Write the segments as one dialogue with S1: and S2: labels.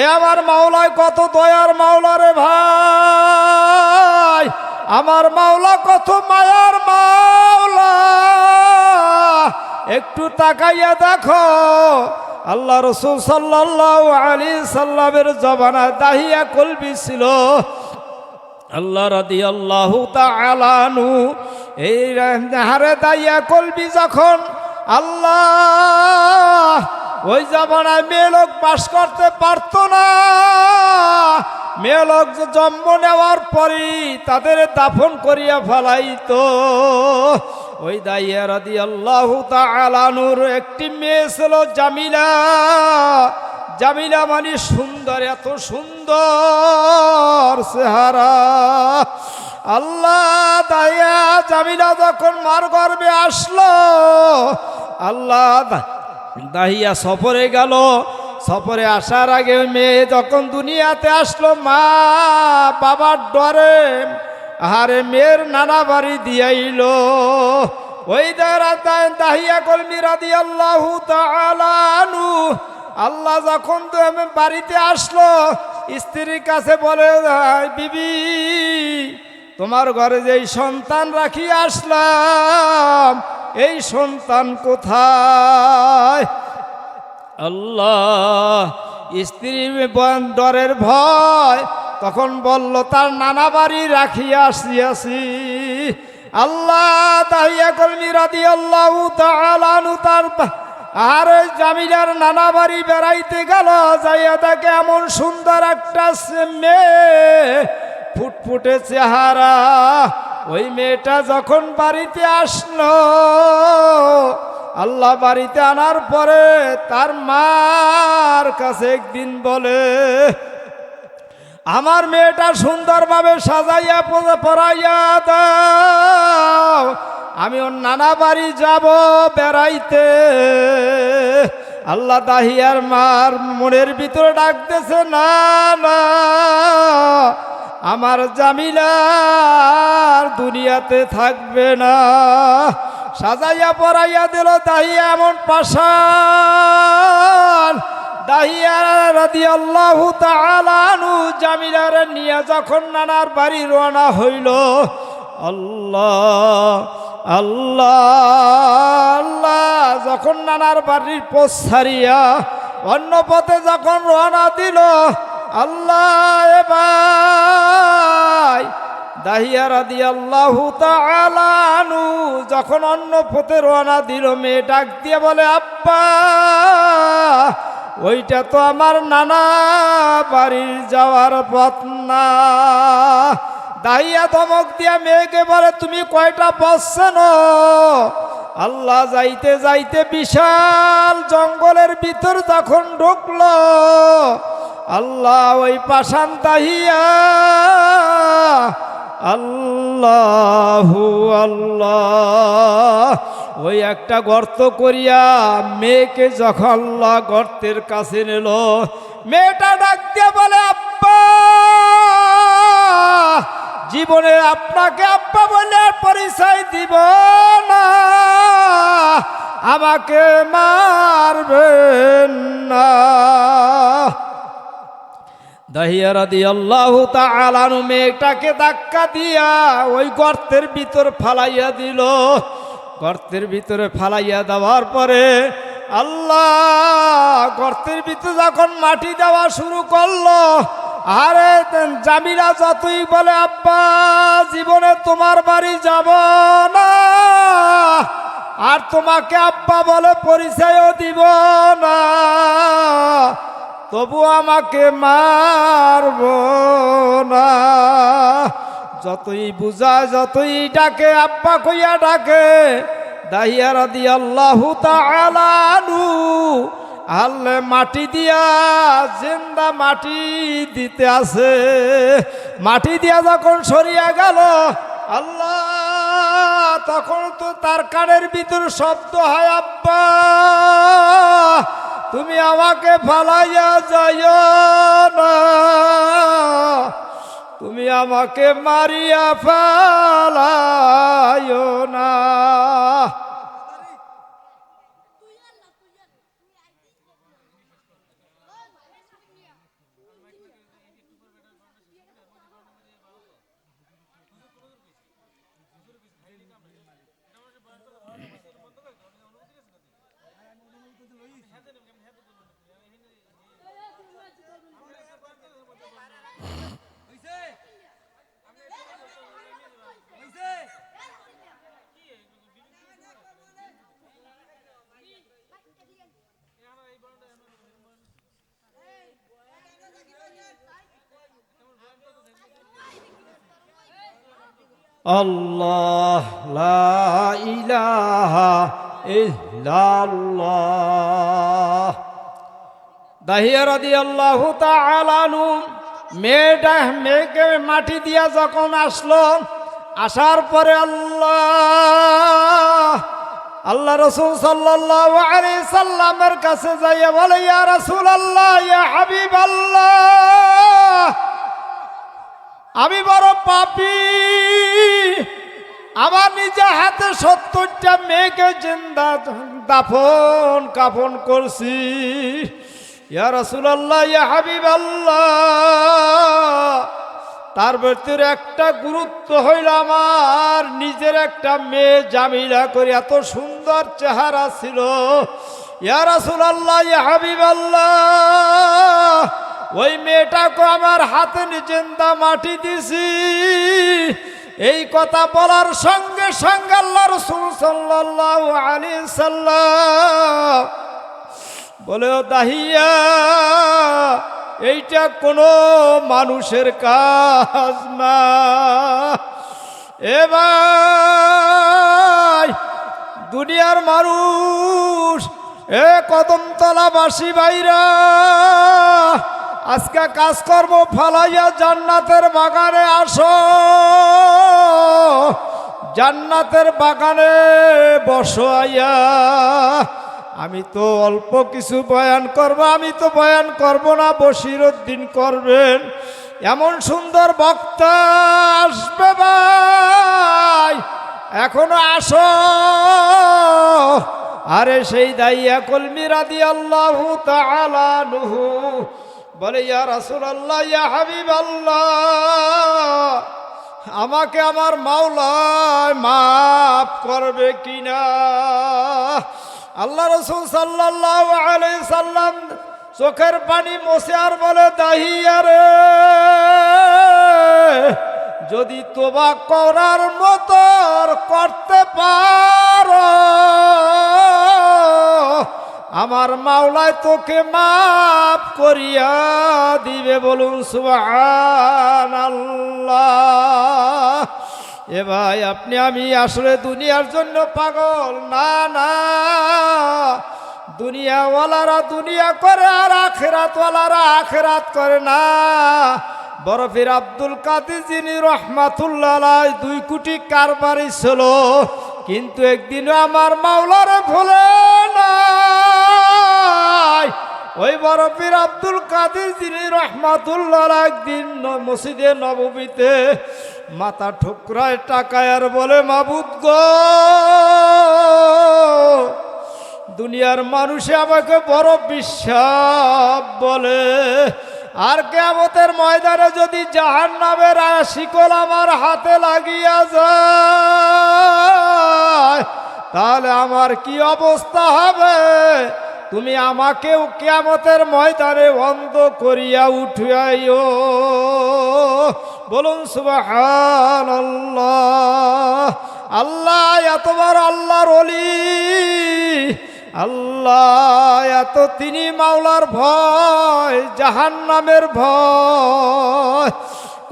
S1: এ আমার মাওলায় কত দয়ার মাওলা রে ভাই। আমার মাওলা কত মায়ার মাওলা। একটু তাকাইয়া দেখো, আল্লাহ রসুল সাল্লাহ আলী সাল্লামের জবানা দাহিয়া কলবি ছিল। আল্লাহ রাদি আল্লাহ তালানু এই হারে দাইয়া কলবি যখন আল্লাহ ওই জামানায় মেয়ে লোক বাস করতে পারতো না। মেয়ে লোক যে জন্ম নেওয়ার পরই তাদের দাফন করিয়া ফেলাইত। ওই দাইয়া রাদি আল্লাহ তালানুর একটি মেয়ে ছিল জামিলা। জামিলা মানে সুন্দর, এত সুন্দর চেহারা। আল্লাহ দায়া জামিলা যখন মার গর্বে আসলো, আল্লাহ দাহিয়া সফরে গেল। সফরে আসার আগে মেয়ে যখন দুনিয়াতে আসলো, মা বাবার ডরে আরে মেয়ের নানা বাড়ি দিয়াইল। ওই দাহিয়া কলমি রাদি আল্লাহ তালানু আল্লাহ যখন তো বাড়িতে আসলো, স্ত্রীর কাছে বলে "হাই বিবি, তোমার ঘরে যেই সন্তান রাখি আসলাম এই সন্তান কোথায়? আল্লাহ, স্ত্রী ডরের ভয়। তখন বলল, তার নানা বাড়ি রাখিয়া আসিয়াছি। আল্লাহ তাহিয়া কলমি রাদি আল্লাহ তার আর ওই জামিলার নানা বাড়ি বেড়াইতে গেল, যাইয়া দেখে এমন সুন্দর একটা মেয়ে। ফুটফুটে চেহারা ওই মেয়েটা যখন বাড়িতে আসলো, আল্লাহ বাড়িতে আনার পরে তার মার কাছে একদিন বলে, আমার মেয়েটা সুন্দরভাবে সাজাইয়া পরে পরাইয়া দাও, আমি ওর নানা বাড়ি যাব বেড়াইতে। আল্লাহ দাহিয়ার মার মনের ভিতরে ডাকতেছে, না না আমার জামিলার দুনিয়াতে থাকবে না। সাজাইয়া পরাইয়া দিল দাহিয়া এমন পাশান জামিলার নিয়ে যখন নানার বাড়ি রওনা হইল, আল্লাহ আল্লাহ আল্লাহ, যখন নানার বাড়ির পোষ অন্য পথে যখন রওনা দিল আল্লাহ ভাই। দাহিয়া রাদি আল্লাহ তালানু যখন অন্য পথে রওনা দিল, মেয়ে ডাক দিয়ে বলে, আব্বা, ওইটা তো আমার নানা বাড়ির যাওয়ার পথ না। দাহিয়া ধমক দিয়া মেয়েকে বলে, তুমি কয়টা বসছেন আল্লাহ যাইতে যাইতে বিশাল জঙ্গলের ভিতর তখন ঢুকলো। আল্লাহ ওই পাশান দাহিয়া আল্লাহু আল্লাহ। ওই একটা গর্ত করিয়া মেয়েকে যখন আল্লাহ গর্তের কাছে নিল, মেয়েটা ডাক দিয়ে বলে, আব্বা, জীবনে আপনাকে আব্বা বলে পরিচয় দিব না। আমাকে মারবেন না। দাহিয়ারাদি আল্লাহ তালানু মেয়েটাকে ধাক্কা দিয়া ওই গর্তের ভিতর ফালাইয়া দিল। গর্তের ভিতরে ফালাইয়া দেওয়ার পরে আল্লাহ গর্তের ভিতরে যখন মাটি দেওয়া শুরু করল, আরে জামিলা যতই বলে, আব্বা, জীবনে তোমার বাড়ি যাব না। আর তোমাকে আব্বা বলে পরিচয়ও দিব না। তবু আমাকে মারব না। যতই বুঝায়, যতই ডাকে, আব্বা কইয়া ডাকে, দাহিয়া রাদি আল্লাহ তালানু আল্লে মাটি দিয়া জিন্দা মাটি দিতে আছে মাটি দিয়া যখন সরিয়া গেল, আল্লাহ, তখন তো তার কানের ভিতর শব্দ হয়, আব্বা। তুমি আমাকে ফালাইয়া যাইও না। তুমি আমাকে মারিয়া ফালাইও না। আল্লাহ লা ইলাহা মাটি দিয়া যখন আসলো, আসার পরে আল্লাহ আল্লাহ রসুল সাল্লামের কাছে যাইয়া বলে, ইয়া রাসূল আল্লাহ ইয়া হাবিব আল্লাহ আমি বড় পাপি আমার নিজে হাতে সত্তরটা মেয়েকে জিন্দা দাফন কাফন করছি। ইয়া রাসূলুল্লাহ, ইয়া হাবিব আল্লাহ তার ভিতরে একটা গুরুত্ব হইল আমার, নিজের একটা মেয়ে জামিলা করে এত সুন্দর চেহারা ছিল। ইয়া রাসূলুল্লাহ, ইয়া হাবিব আল্লাহ ওই মেয়েটাকে আমার হাতে জিন্দা মাটি দিছি। এই কথা বলার সঙ্গে সঙ্গে সাল্লাম বলে দাহিয়া, এইটা কোনো মানুষের কাজ না। এবার দুনিয়ার মানুষ, এ কদমতলা কদমতলাবাসী বাইরা আজকে কাজকর্ম ফালাইয়া জান্নাতের বাগানে আসো। জান্নাতের বাগানে বসো আইয়া আমি তো অল্প কিছু বয়ান করব, আমি তো বয়ান করব না বসিরুদ্দিন করবেন। এমন সুন্দর বক্তা আসবে ভাই, এখনও আসো। আরে সেই দাইয়া কলমি রাদি আল্লাহ তালানুহু বলে, ইয়া রাসুল আল্লাহ ইয়া হাবিব আল্লাহ আমাকে আমার মাওলায় মাফ করবে কিনা? আল্লাহ রসুল সাল্লাহ আলাই সাল্লাম চোখের পানি মোসে আর বলে দাহিয়া রে যদি তোবা করার মতো আমার মাওলায় তোকে মাফ করিয়া দিবে বলুন আল্লাহ এ ভাই, আপনি আমি আসলে দুনিয়ার জন্য পাগল। না না। দুনিয়াওয়ালারা দুনিয়া করে আর আখেরাতওয়ালারা আখেরাত করে না। বরফির আব্দুল কাদের যিনি রহমাতুল্লাহ দুই কোটি কারবারি ছিল, কিন্তু একদিনও আমার মাওলারে ভুলে নাই। ওই বরফির আব্দুল কাদের যিনি রহমাতুল্লাহ একদিন মসজিদে নবমীতে মাথা ঠুকরায় টাকায় আর বলে, মাবুদ গো, দুনিয়ার মানুষে আমাকে বড় বিশ্বাস বলে। আর কেমতের ময়দানে যদি জাহান নামের শিকল আমার হাতে লাগিয়া যায়, তাহলে আমার কি অবস্থা হবে? তুমি আমাকেও কেমতের ময়দানে অন্ধ করিয়া উঠিয়াইও বলুন সুবাহান আল্লাহ এতবার আল্লাহর অলি আল্লাহ এত তিনি মাওলার ভয় জাহান নামের ভয়।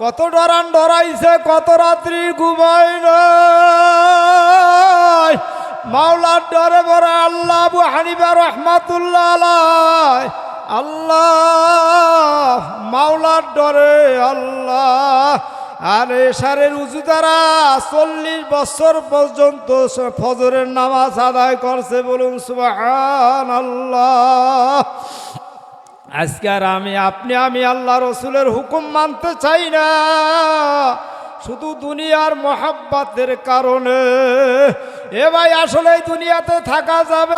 S1: কত ডরান ডরাইছে, কত রাত্রি ঘুমাই নাই মাওলার ডরে বড় আল্লাহ আবু হানিফা রহমাতুল্লাহ আল্লাহ, মাওলার ডরে আল্লাহ। আর এসারের উঁচু দ্বারা চল্লিশ বছর পর্যন্ত ফজরের নামাজ আদায় করছে বলুন সুবাহান আল্লাহ আজকে আর আমি, আপনি, আমি আল্লাহ রসুলের হুকুম মানতে চাই না। শুধু দুনিয়ার মহাব্বাতের কারণে। এ ভাই, আসলে দুনিয়াতে থাকা যাবে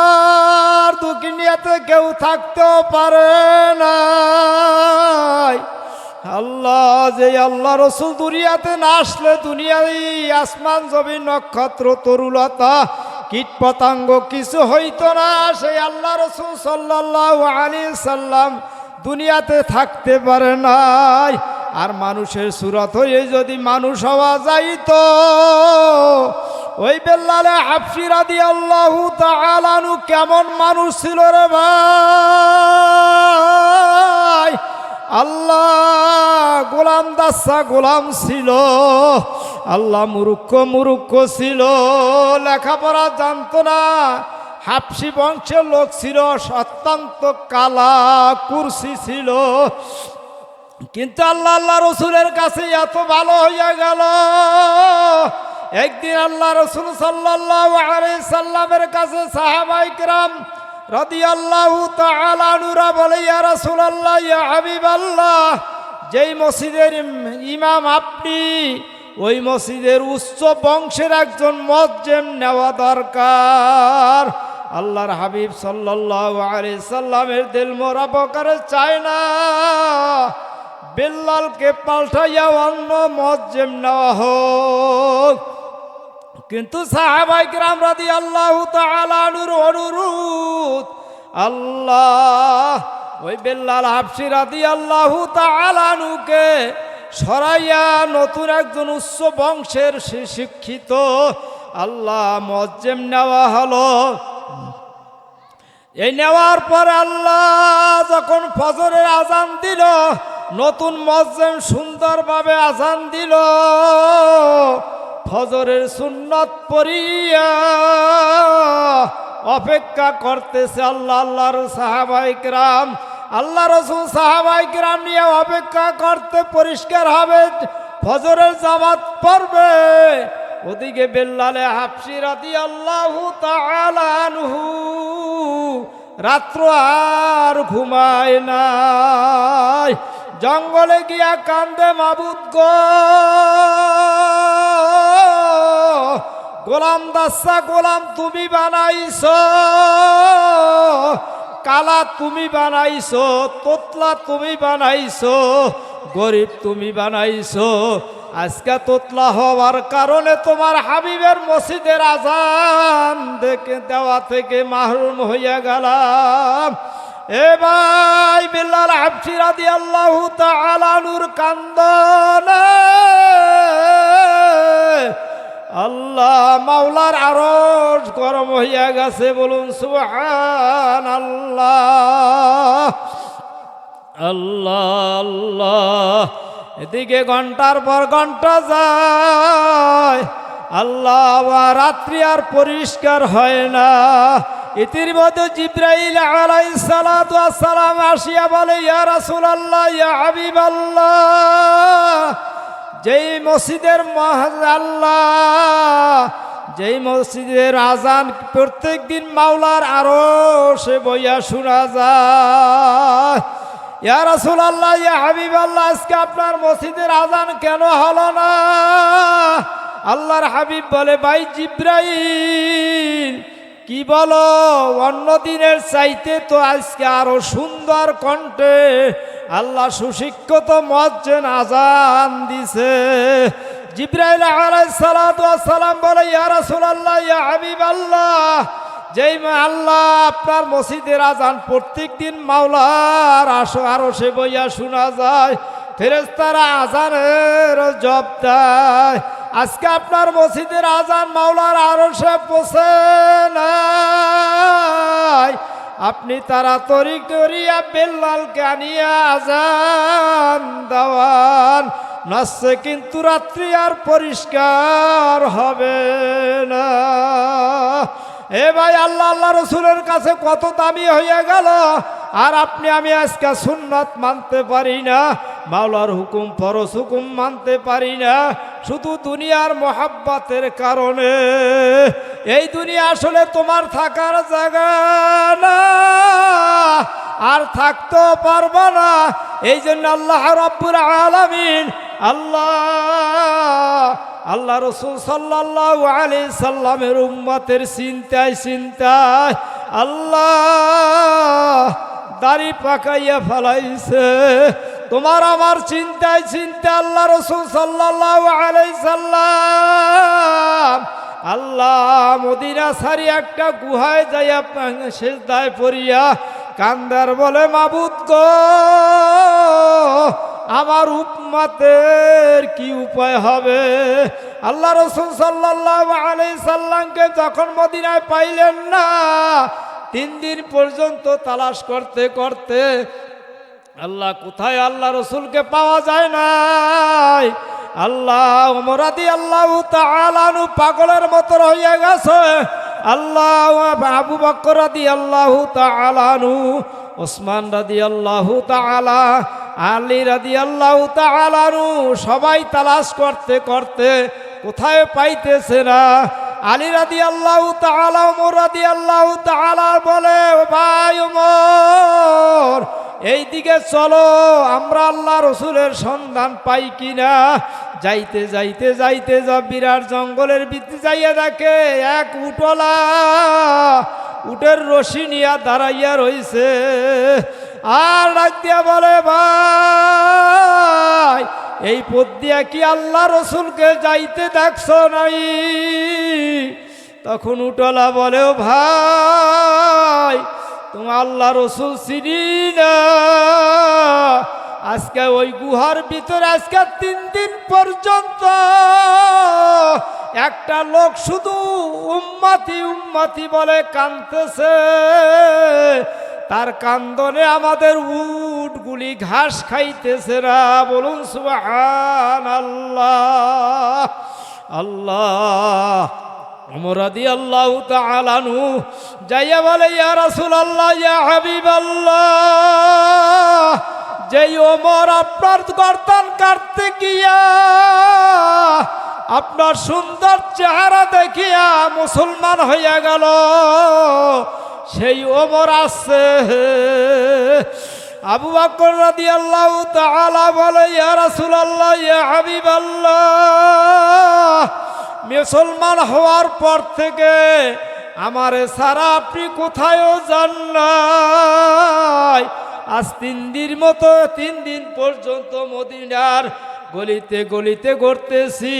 S1: আর দুনিয়াতে কেউ থাকতেও পারে না আল্লাহ, যে আল্লাহ রসুল দুনিয়াতে না আসলে দুনিয়ায় আসমান জমি নক্ষত্র, তরুলতা কীট পতঙ্গ কিছু হইতো না। সেই আল্লাহ রসুল সাল্লাহ আলী সাল্লাম দুনিয়াতে থাকতে পারে নাই। আর মানুষের সুরত হয়ে যদি মানুষ হওয়া যাইতো, ওই বেল্লালে হাফসিরা দিয়ে আল্লাহ তালানু কেমন মানুষ ছিল রে ভাই? আল্লাহ, গোলাম দাসা গোলাম ছিল, আল্লাহ মুরুক্ষ মুরুক্ষ ছিল, লেখাপড়া জানতো না, হাফসি বংশের লোক ছিল অত্যন্ত কালা কুরসি ছিল কিন্তু আল্লাহ আল্লাহ রসুলের কাছে এত ভালো হইয়া গেল। একদিন আল্লাহ রসুল সাল্লাহ সাল্লামের কাছে সাহাবাইকরাম বলে, ইয়া রসুল আল্লাহ ইয়া হাবিব আল্লাহ যেই ইমাম ওই উচ্চ বংশের একজন নেওয়া দরকার। আল্লাহর হাবিব সাল্লাহ আলি সাল্লামের দিল মোরা বকারে চায় না। বেল্লালকে পাল্টাইয়া অন্য মজ্জেম নেওয়া হোক। কিন্তু সাহাবাই গ্রাম রাদি আল্লাহ তালানুর অনুরোধ, আল্লাহ ওই বেল্লাল হাফসি রাদি আল্লাহ তালানুকে সরাইয়া নতুন একজন উচ্চ বংশের শিক্ষিত আল্লাহ মজ্জেম নেওয়া হলো। এই নেওয়ার পর আল্লাহ যখন ফজরের আজান দিল নতুন মজ্জেম সুন্দরভাবে আজান দিল। ফজরের সুন্নত পরিয়া অপেক্ষা করতেছে আল্লাহ, আল্লাহর সাহাবাইকরাম আল্লাহ রসুল সাহাবাইকরাম নিয়ে অপেক্ষা করতে পরিষ্কার হবে, ফজরের জামাত পড়বে। ওদিকে বেল্লালে হাফসি রাতি আল্লাহ তালানহু রাত্র আর ঘুমায় নাই। জঙ্গলে গিয়া কান্দে মাবুদ গোলাম দাসা, গোলাম তুমি বানাইছ। কালা তুমি বানাইছো, তোতলা তুমি বানাইছো, গরিব তুমি বানাইছো। আজকে তোতলা হওয়ার কারণে তোমার হাবিবের মসজিদের আজান দেখে দেওয়া থেকে মাহরুম হইয়া গেলাম। এ ভাই বিল্লাল হাফসি রাদি আল্লাহ তালানুর কান্দনে। আল্লাহ মাওলার আরজ গরম হইয়া গেছে, বলুন সুহান আল্লাহ আল্লাহ। আল্লাহ এদিকে ঘণ্টার পর ঘণ্টা যায়। আল্লাহ রাত্রি আর পরিষ্কার হয় না। ইতির মধ্যে জিব্রাইল আলাইসালাম আসিয়া বলে, ইয়া রাসুল আল্লাহ ইয়া হাবিব আল্লাহ যেই মসজিদের আল্লাহ, যেই মসজিদের আজান প্রত্যেক দিন মাওলার আরও সে বইয়া শোনা যায়। ইয়া রাসুল আল্লাহ ইয়া হাবিব আল্লাহ আজকে আপনার মসজিদের আজান কেন হলো না? আল্লাহর হাবিব বলে, ভাই জিব্রাইল কি বলো? অন্য দিনের চাইতে তো আজকে আরও সুন্দর কণ্ঠে আল্লাহ সুশিক্ষিত মজ্জেন আজান দিছে। জিব্রাইল সালাম বলে, ইয়া রাসূলুল্লাহ, ইয়া হাবিব আল্লাহ যেই আল্লাহ আপনার মসজিদের আজান প্রত্যেক দিন মাওলার আসো আরও সে বইয়া শোনা যায় ফেরেস্তারা আজানের জব দেয়। আজকে আপনার মসজিদের আজান মাওলার আরও সে পোষে আপনি তাড়াতাড়ি করিয়া বেল্লালকে আনিয়া আজান দেওয়ান নাচছে কিন্তু রাত্রি আর পরিষ্কার হবে না। এ ভাই, আল্লাহ আল্লাহ রসুলের কাছে কত দামি হয়ে গেল, আর আপনি আমি আজকে সুন্নত মানতে পারি না। মাওলার হুকুম ফরস হুকুম মানতে পারি না। শুধু দুনিয়ার মহাব্বাতের কারণে। এই দুনিয়া আসলে তোমার থাকার জায়গা না। আর থাকতেও পারব না। এই জন্য আল্লাহ রব্বুর আলমিন আল্লাহ আল্লাহ রসুল সাল্লাহ আলি সাল্লামের উম্মতের চিন্তায় চিন্তায় আল্লাহ দাড়ি পাকাইয়া ফেলাইছে। তোমার আমার চিন্তায় চিন্তা আল্লাহ রসুল সাল্লাহ আল্লাহ মদিনা সারি একটা গুহায় যাইয়া শেষ দায় পড়িয়া কান্দার বলে, মাবুদ গো, আমার উপমাতের কি উপায় হবে? আল্লাহ রসুল সাল্লাহ আলাই সাল্লামকে যখন মদিনায় পাইলেন না, তিন দিন পর্যন্ত তালাশ করতে করতে আল্লাহ কোথায় আল্লাহ রসুলকে পাওয়া যায় নাই? আল্লাহ ওমরাদি আল্লাহ আল্লাহ পাগলের মতো হয়ে গেছে। আল্লাহ আবু বকর রাদি আল্লাহ তাআলানু ওসমান রাদি আল্লাহ তাআলা, আলী রাদি আল্লাহ তাআলানু সবাই তালাশ করতে করতে কোথায় পাইতেছে না? আলী রাদি আল্লাহ তাআলা, ওমর রাদি আল্লাহ তাআলা বলে ভাই ওমর এই দিকে চলো, আমরা আল্লাহ রসুলের সন্ধান পাই কিনা? যাইতে যাইতে যাইতে যা বিরাট জঙ্গলের ভিত্তি যাইয়া দেখে এক উটলা উটের রশি নিয়া দাঁড়াইয়া রইছে। আর ডাক বলে, ভাই, এই পথ দিয়া কি আল্লাহ রসুলকে যাইতে দেখছ নাই? তখন উটলা বলেও ভাই, তোমার আল্লাহ রসুল চিনি না। আজকে ওই গুহার ভিতরে, আজকে তিন দিন পর্যন্ত একটা লোক শুধু উম্মাতি উম্মাতি বলে কানতেছে তার কান্দনে আমাদের উটগুলি ঘাস খাইতেছে না। বলুন সুবহান আল্লাহ। আল্লাহ আমরাদি আল্লাহ বলে, ইয়া রাসুল আল্লাহ ইয়া হাবিব আল্লাহ আপনার আপনার সুন্দর চেহারা দেখিয়া মুসলমান হইয়া গেল। সেই ওমর আসছে আবু বকর রাদিয়াল্লাহু তাআলা বলে, ইয়া রাসূলুল্লাহ, ইয়া হাবিব আল্লাহ মুসলমান হওয়ার পর থেকে আমার সারা আপনি কোথায়ও যান আজ তিন দিন মতো, তিন দিন পর্যন্ত মদিনার গলিতে গলিতে ঘুরতেছি,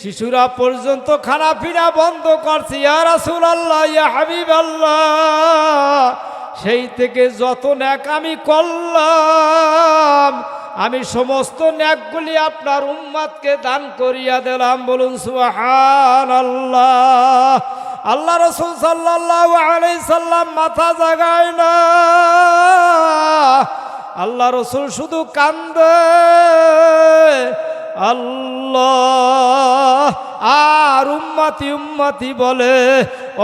S1: শিশুরা পর্যন্ত খানা পিনা বন্ধ করছি। ইয়া রাসূল আল্লাহ ইয়া হাবিব আল্লাহ সেই থেকে যত ন্যাক আমি করলাম, আমি সমস্ত ন্যাকগুলি আপনার উম্মাদকে দান করিয়া দিলাম। বলুন সুহান আল্লাহ আল্লাহ রসুল সাল্লাহ আলাই সাল্লাম মাথা জাগায় না। আল্লাহ রসুল শুধু কান্দে। আল্লাহ আর উম্মাতি উম্মাতি বলে।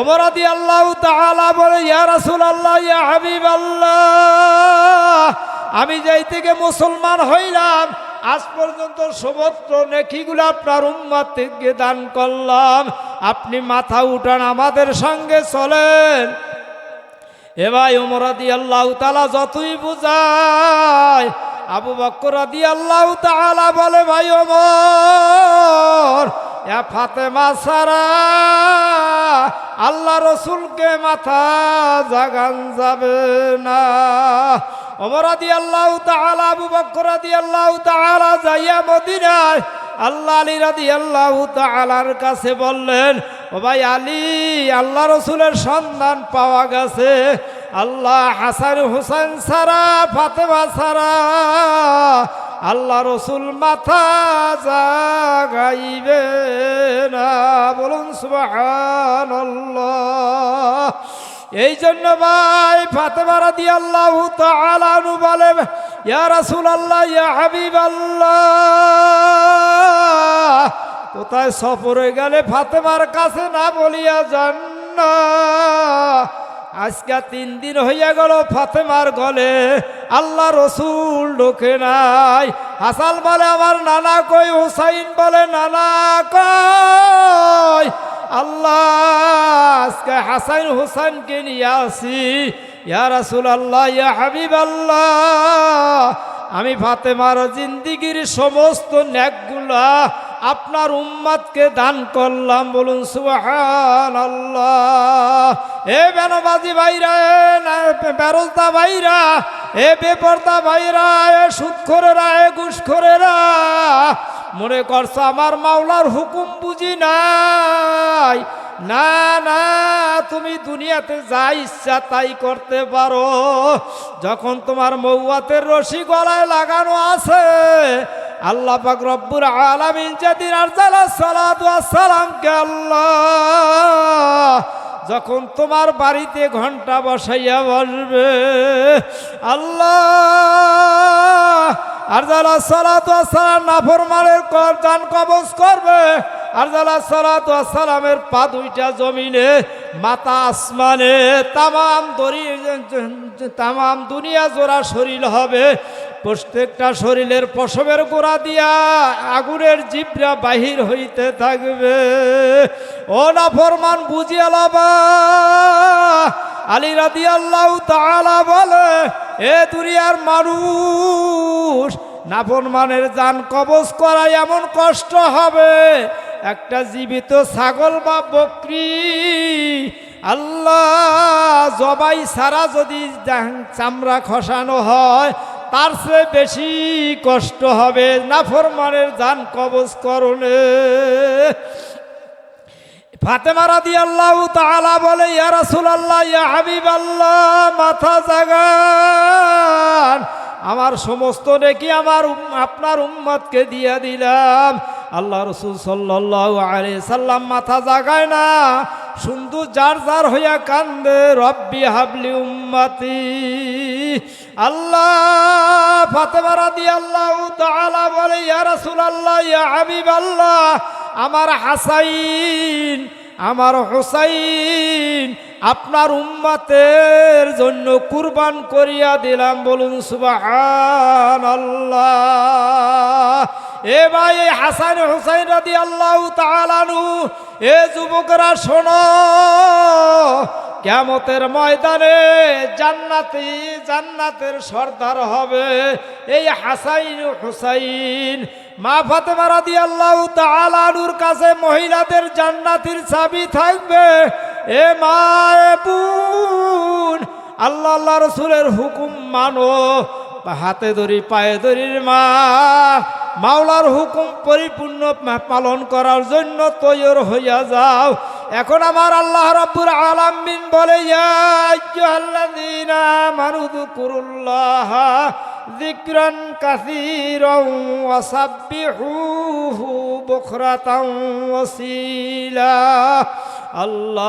S1: অমরাদি আল্লাহ তাআলা বলে, ইয়া রাসূল আল্লাহ ইয়া হাবিব আল্লাহ আমি যাই থেকে মুসলমান হইলাম, আজ পর্যন্ত সমস্ত নেকিগুলো আপনার উম্মাত থেকে দান করলাম। আপনি মাথা উঠান, আমাদের সঙ্গে চলেন। এ ভাই উমরাদি আল্লাহ তালা যতই বুঝায়, আবু বক্কর রাদি আল্লাহ তাআলা বলে, ভাই ওমর এ ফাতেমা সারা আল্লাহ রসুলকে মাথা জাগান যাবে না। ওমর রাদি আল্লাহ তাআলা, আবু বক্কর রাদি আল্লাহ তাআলা যাইয়া মদিনায় আল্লাহ আলী রাদি আল্লাহ তাআলার কাছে বললেন, ও ভাই আলী, আল্লাহ রসুলের সন্ধান পাওয়া গেছে। আল্লাহ হাসান হুসেন সারা ফাতেমা সারা আল্লাহ রসুল মাথা জাগাইবে না। বলুন সুবাহান এই জন্য ভাই ফাতেমা রাদি আল্লাহ তালানু বলে, ইয়া রাসুল আল্লাহ ইয়া হাবিব আল্লাহ কোথায় সফরে গেলে ফাতেমার কাছে না বলিয়া যান না? আজকে তিন দিন হইয়া গেল ফাতেমার গলে, আল্লাহ রসুল ঢোকে নাই। হাসাল বলে, আমার নানা কই? হুসাইন বলে, নানা কই? আল্লাহ, আজকে হাসাইন হুসাইনকে নিয়ে আসি। ইয়া রাসুল আল্লাহ ইয়া হাবিব আল্লাহ আমি ফাতেমার জিন্দিগির সমস্ত ন্যাকগুলা আপনার উম্মাদকে দান করলাম, বলুন সুহান আল্লাহ এ বেনবাজি ভাইরা বেরোজদা ভাইরা, এ বেপর্দা ভাইরা, এ সুৎখরেরা এ ঘুষখরেরা মনে করছ আমার মাওলার হুকুম বুঝি নাই। না না, তুমি দুনিয়াতে যা ইচ্ছা তাই করতে পারো। যখন তোমার মৌয়াতের রশি গলায় লাগানো আছে, আল্লাহ পাক রব্বুর আলামিন যেদিন আরসালা সালাতু আসসালামকে আল্লাহ যখন তোমার বাড়িতে ঘণ্টা বসাইয়া বসবে, আল্লাহ! আর যারা সালাত সালাম নাফরমানের কর কবজ করবে, আর যারা সালাত সালামের পা দুইটা জমিনে, মাথা আসমানে, তামাম দরি তামাম দুনিয়া জোড়া শরীর হবে। প্রত্যেকটা শরীরের পশমের গোড়া দিয়া আগুনের জিবরা বাহির হইতে থাকবে। ও না ফরমান, বুঝিয়া লাবা। আলী রাদি আল্লাহ তাআলা বলে, এ দুনিয়ার মানুষ, নাফরমানের যান কবজ করা এমন কষ্ট হবে। একটা জীবিত ছাগল বা বকরি, আল্লাহ জবাই ছাড়া যদি চামড়া খসানো হয় তার চেয়ে বেশি কষ্ট হবে। নাফরমানের যান কবজ করণে। ফাতেমা রাদি আল্লাহ তালা বলে, ইয়া আল্লাহ ইয়া হাবিব আল্লাহ মাথা জাগান। আমার সমস্ত নেকি আমার আপনার উম্মাদকে দিয়ে দিলাম। আল্লাহ রসুল সাল্লাল্লাহু আলাইহি সাল্লাম মাথা জাগায় না। সুন্দর যার যার হইয়া কান্দে, রব্বি হাবলি উম্মতি। আল্লাহ ফাতেমা রাদি আল্লাহ তাআলা বলে, ইয়া রাসূলুল্লাহ, ইয়া হাবিব আল্লাহ আমার হাসাইন, আমার হোসাইন আপনার উম্মাতের জন্য কুরবান করিয়া দিলাম, বলুন সুবাহান আল্লাহ এ ভাই হাসান হুসাইন রাদি আল্লাহ তালানু এ যুবকরা শোনো কেমতের ময়দানে জান্নাতি জান্নাতের সর্দার হবে এই হাসাইন হুসাইন। মা ফাতেমা রাদি আল্লাহ তালানুর কাছে মহিলাদের জান্নাতির চাবি থাকবে। এ মা আল্লাহ আল্লাহ রসুলের হুকুম মানো। হাতে ধরি পায়ে ধরির মা, মাওলার হুকুম পরিপূর্ণ পালন করার জন্য তৈর হইয়া যাও। এখন আমার আল্লাহ রব্বুর আলামিন বলে আল্লাহ